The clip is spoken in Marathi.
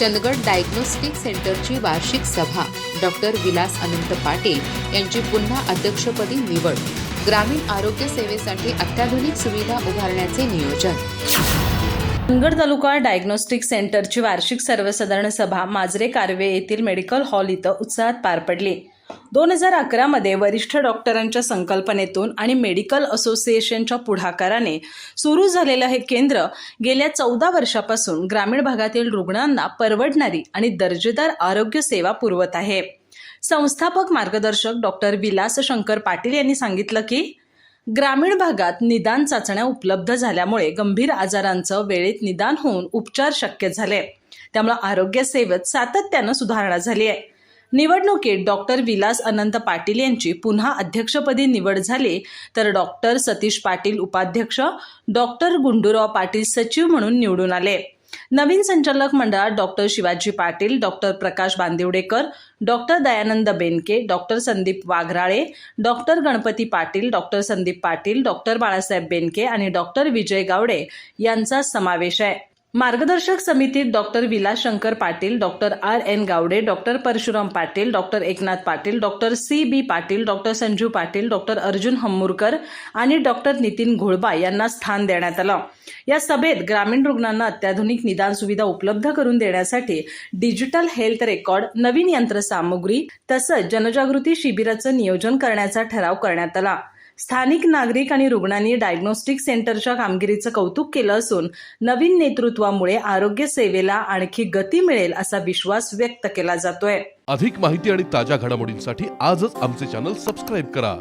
चंदगड डायग्नोस्टिक सेंटरची वार्षिक सभा. डॉक्टर विलास अनंत पाटील यांची पुन्हा अध्यक्षपदी निवड. ग्रामीण आरोग्य सेवेसाठी अत्याधुनिक सुविधा उभारण्याचे नियोजन. चंदगड तालुका डायग्नोस्टिक सेंटरची वार्षिक सर्वसाधारण सभा माजरे कारवे येथील मेडिकल हॉल इथं उत्साहात पार पडली. दोन हजार अकरामध्ये वरिष्ठ डॉक्टरांच्या संकल्पनेतून आणि मेडिकल असोसिएशनच्या पुढाकाराने सुरू झालेलं हे केंद्र गेल्या चौदा वर्षापासून ग्रामीण भागातील रुग्णांना परवडणारी आणि दर्जेदार आरोग्य सेवा पुरवत आहे. संस्थापक मार्गदर्शक डॉक्टर विलास शंकर पाटील यांनी सांगितलं की ग्रामीण भागात निदान चाचण्या उपलब्ध झाल्यामुळे गंभीर आजारांचं वेळेत निदान होऊन उपचार शक्य झाले. त्यामुळे आरोग्य सेवेत सातत्यानं सुधारणा झाली आहे. निवडणुकीत डॉक्टर विलास अनंत पाटील यांची पुन्हा अध्यक्षपदी निवड झाली तर डॉक्टर सतीश पाटील उपाध्यक्ष डॉक्टर गुंडूराव पाटील सचिव म्हणून निवडून आले. नवीन संचालक मंडळात doctor Shivaji Patil doctor Prakash Bandiwadekar doctor Dayanand Benke doctor Sandeep Waghrale doctor Ganapati Patil doctor Sandeep Patil doctor Balasaheb Benke आणि डॉक्टर विजय गावडे यांचा समावेश आहे. मार्गदर्शक समितीत doctor Vilas Shankar Patil doctor R. N. Gawade doctor Parshuram Patil doctor Eknath Patil doctor C. B. Patil doctor Sanju Patil doctor Arjun Hammurkar आणि डॉक्टर नितीन घोळबा यांना स्थान देण्यात आलं. या सभेत ग्रामीण रुग्णांना अत्याधुनिक निदान सुविधा उपलब्ध करून देण्यासाठी डिजिटल हेल्थ रेकॉर्ड नवीन यंत्रसामुग्री तसंच जनजागृती शिबिराचं नियोजन करण्याचा ठराव करण्यात आला. स्थानिक नागरिक आणि रुग्णांनी डायग्नोस्टिक सेंटरच्या कामगिरीचं कौतुक केलं असून नवीन नेतृत्वामुळे आरोग्य सेवेला आणखी गती मिळेल असा विश्वास व्यक्त केला जातोय. अधिक माहिती आणि ताज्या घडामोडींसाठी आजच आमचे चॅनल सबस्क्राईब करा.